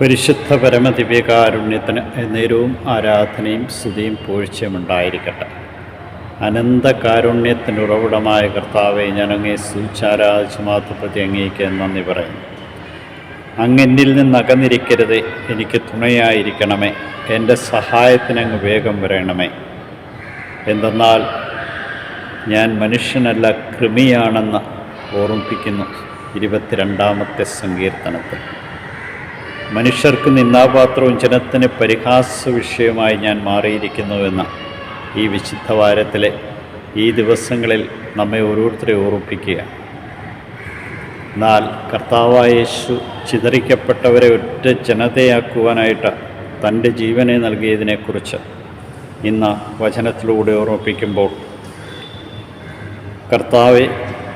പരിശുദ്ധ പരമദിവ്യകാരുണ്യത്തിന് നേരവും ആരാധനയും സ്തുതിയും പൂഴ്ചയും ഉണ്ടായിരിക്കട്ടെ. അനന്ത കാരുണ്യത്തിന്റെ ഉറവിടമായ കർത്താവെ ഞാൻ അങ്ങേ സൂചാരാധിച്ച് മാത്രപ്രതി അങ്ങേക്ക് നന്ദി പറയുന്നു. അങ്ങെന്നിൽ നിന്ന് അകന്നിരിക്കരുത് എനിക്ക് തുണയായിരിക്കണമേ എന്റെ സഹായത്തിനങ്ങ് വേഗം വരണമേ. എന്തെന്നാൽ ഞാൻ മനുഷ്യനല്ല കൃമിയാണെന്ന് ഓർമ്മിപ്പിക്കുന്നു. ഇരുപത്തിരണ്ടാമത്തെ സങ്കീർത്തനത്തിൽ. മനുഷ്യർക്ക് നിന്ദാപാത്രവും ജനത്തിന് പരിഹാസ വിഷയമായി ഞാൻ മാറിയിരിക്കുന്നുവെന്ന് ഈ വിശുദ്ധ വാരത്തിലെ ഈ ദിവസങ്ങളിൽ നമ്മെ ഓരോരുത്തരെ ഓർമ്മിപ്പിക്കുക. എന്നാൽ കർത്താവായ യേശു ചിതറിക്കപ്പെട്ടവരെ ഒറ്റ ജനതയാക്കുവാനായിട്ട് തന്റെ ജീവനെ നൽകിയതിനെക്കുറിച്ച് ഇന്ന് വചനത്തിലൂടെ ഓർമ്മിപ്പിക്കുമ്പോൾ കർത്താവെ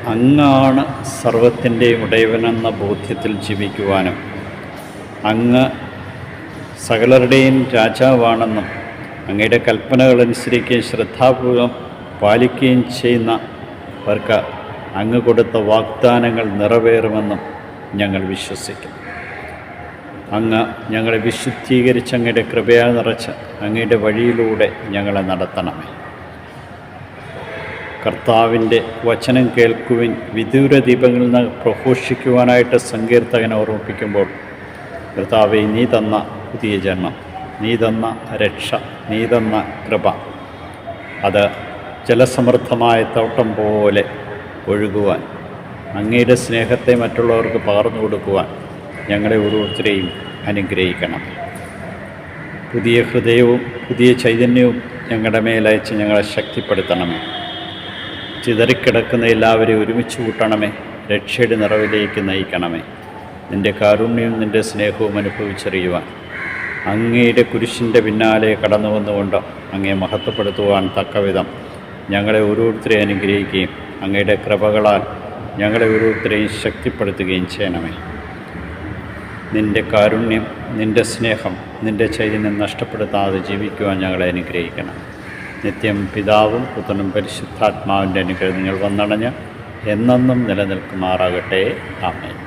അങ്ങാണ് സർവത്തിന്റെയും ഉടയവനെന്ന ബോധ്യത്തിൽ ജീവിക്കുവാനും അങ്ങ് സകലരുടെയും രാജാവാണെന്നും അങ്ങയുടെ കൽപ്പനകൾ അനുസരിക്കുകയും ശ്രദ്ധാപൂർവം പാലിക്കുകയും ചെയ്യുന്നവർക്ക് അങ്ങ് കൊടുത്ത വാഗ്ദാനങ്ങൾ നിറവേറുമെന്നും ഞങ്ങൾ വിശ്വസിക്കുന്നു. അങ്ങ് ഞങ്ങളെ വിശുദ്ധീകരിച്ച് അങ്ങയുടെ കൃപയാൽ നിറച്ച് അങ്ങയുടെ വഴിയിലൂടെ ഞങ്ങളെ നടത്തണമേ. കർത്താവിന്റെ വചനം കേൾക്കുവിൻ. വിദൂര ദീപങ്ങളിൽ നിന്ന് പ്രഘോഷിക്കുവാനായിട്ട് സങ്കീർത്തകനെ ഓർമ്മിപ്പിക്കുമ്പോൾ കർത്താവെ നീ തന്ന പുതിയ ജന്മം നീ തന്ന രക്ഷ നീ തന്ന കൃപ. അത് ജലസമൃദ്ധമായ തോട്ടം പോലെ ഒഴുകുവാൻ അങ്ങയുടെ സ്നേഹത്തെ മറ്റുള്ളവർക്ക് പകർന്നു കൊടുക്കുവാൻ ഞങ്ങളെ ഓരോരുത്തരെയും അനുഗ്രഹിക്കണം. പുതിയ ഹൃദയവും പുതിയ ചൈതന്യവും ഞങ്ങളുടെ മേലയച്ച് ഞങ്ങളെ ശക്തിപ്പെടുത്തണമേ. ചിതറിക്കിടക്കുന്ന എല്ലാവരെയും ഒരുമിച്ച് കൂട്ടണമേ. രക്ഷയുടെ നിറവിലേക്ക് നയിക്കണമേ. നിന്റെ കാരുണ്യവും നിന്റെ സ്നേഹവും അനുഭവിച്ചറിയുവാൻ. അങ്ങയുടെ കുരിശിന്റെ പിന്നാലെ കടന്നു വന്നുകൊണ്ട് അങ്ങയെ മഹത്വപ്പെടുത്തുവാൻ തക്കവിധം ഞങ്ങളെ ഓരോരുത്തരെ അനുഗ്രഹിക്കുകയും അങ്ങയുടെ കൃപകളാൽ ഞങ്ങളെ ഓരോരുത്തരെയും ശക്തിപ്പെടുത്തുകയും ചെയ്യണമേ. നിന്റെ കാരുണ്യം നിന്റെ സ്നേഹം നിന്റെ ചൈതന്യം നഷ്ടപ്പെടുത്താതെ ജീവിക്കുവാൻ ഞങ്ങളെ അനുഗ്രഹിക്കണം. നിത്യം പിതാവും പുത്രനും പരിശുദ്ധാത്മാവിന്റെ അനുഗ്രഹം നിങ്ങൾ വന്നണഞ്ഞ് എന്നെന്നും നിലനിൽക്കുമാറാകട്ടെ. ആമേ